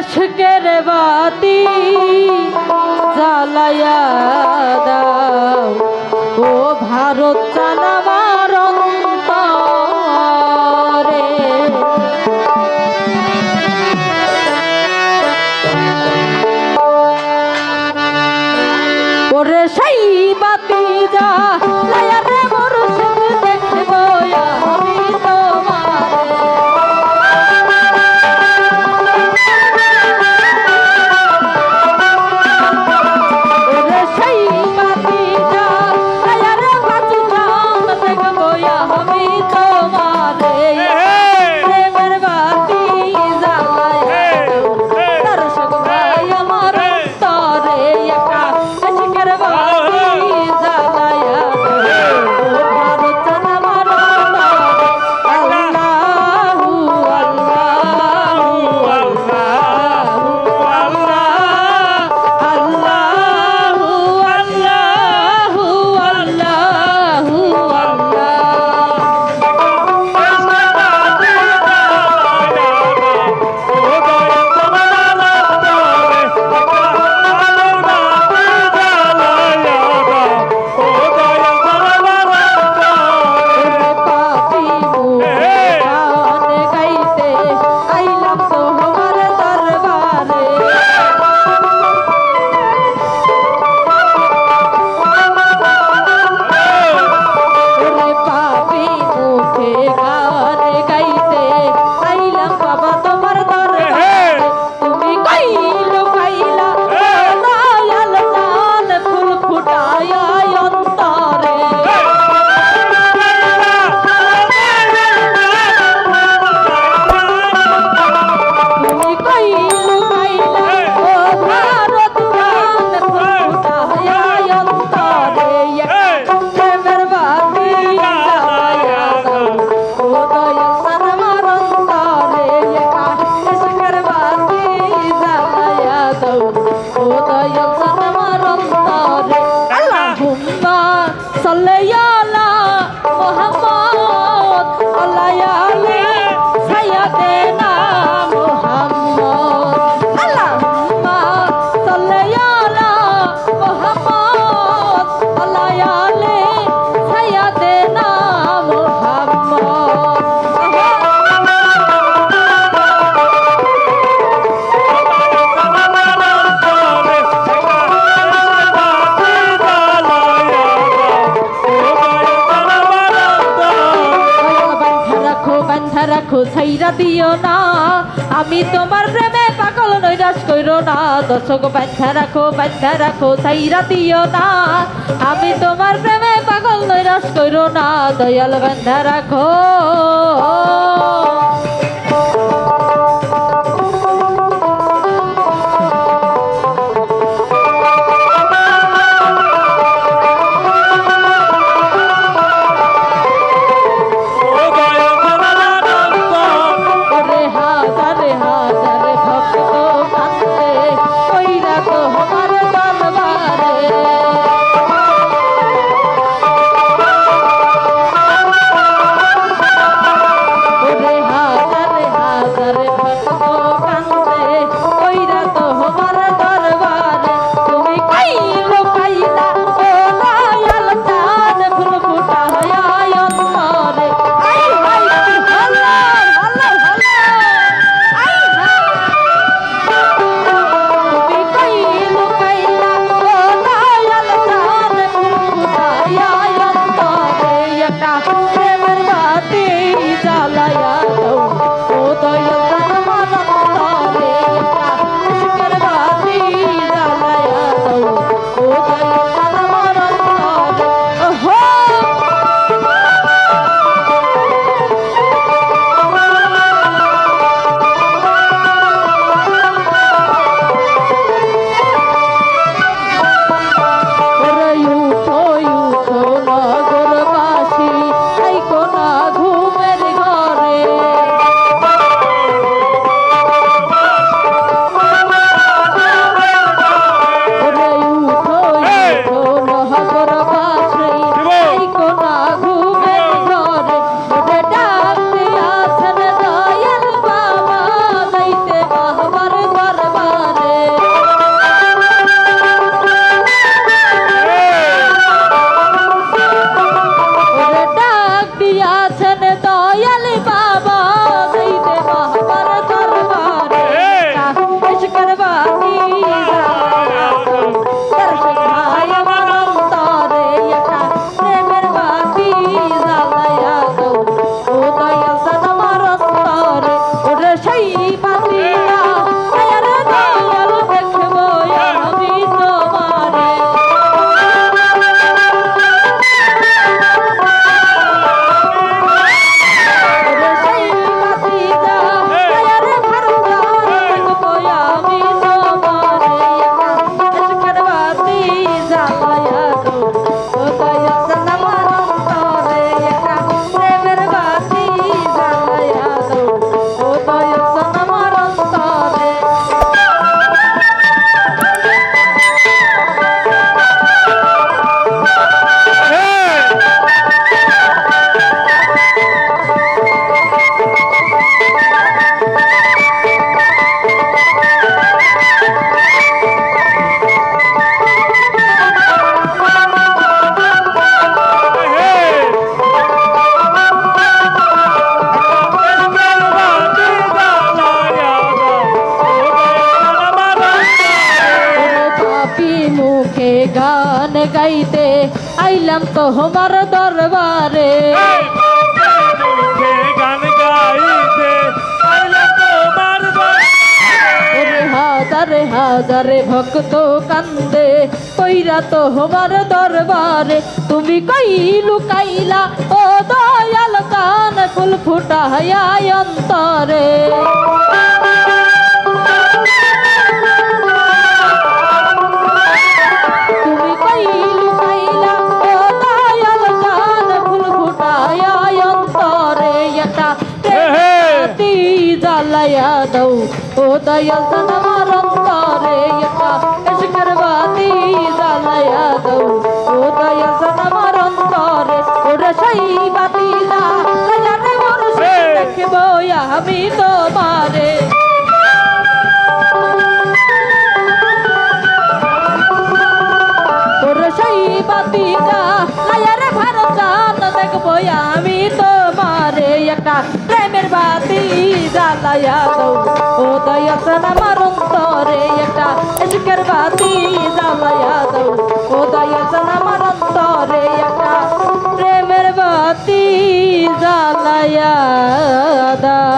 এশকের বাতি জ্বালায়া দাও। ও ভারত জানামার অন্তরে ওরে সেই বাতি জ্বালায়া Yeah. ছাইরা দিও না। আমি তোমার প্রেমে পাগল নৈরাস কইরো না। দর্শক বাধ্যা রাখো বাধ্যা রাখো ছাইরা দিও না। আমি তোমার প্রেমে পাগল নৈরাস কইরো না। দয়াল বান্ধা রাখো। Oh. গাইতে আইলাম তো হোমার দরবারে। গান গাইতে তোমার দরবারে। হাজারে হাজারে ভক্ত কান্দে কইরা তো হোমার দরবারে। তুমি কই লুকাইলা ও দয়াল কান ফুল ফুটাইয়া অন্তরে। জ্বালায়া দৌ ও দয়াল আমার অন্তরে এটা এসকের বাতি জ্বালায়া দৌ ও দয়াল আমার অন্তরে ওরে সেই বাতি জ্বালায়া মোর দেখব আমি তোমারে। তোর সেই বাতিটা লায়ারে ভারত চান দেখব আমি তোমারে একটা প্রেমের বাতি জ্বালাইয়া দৌ ও দয়াসন আমার অন্তরে একটা ইশকের বাতি জ্বালাইয়া দৌ ও দয়াসন আমার অন্তরে একটা প্রেমের বাতি জ্বালাইয়া জ্বালায়া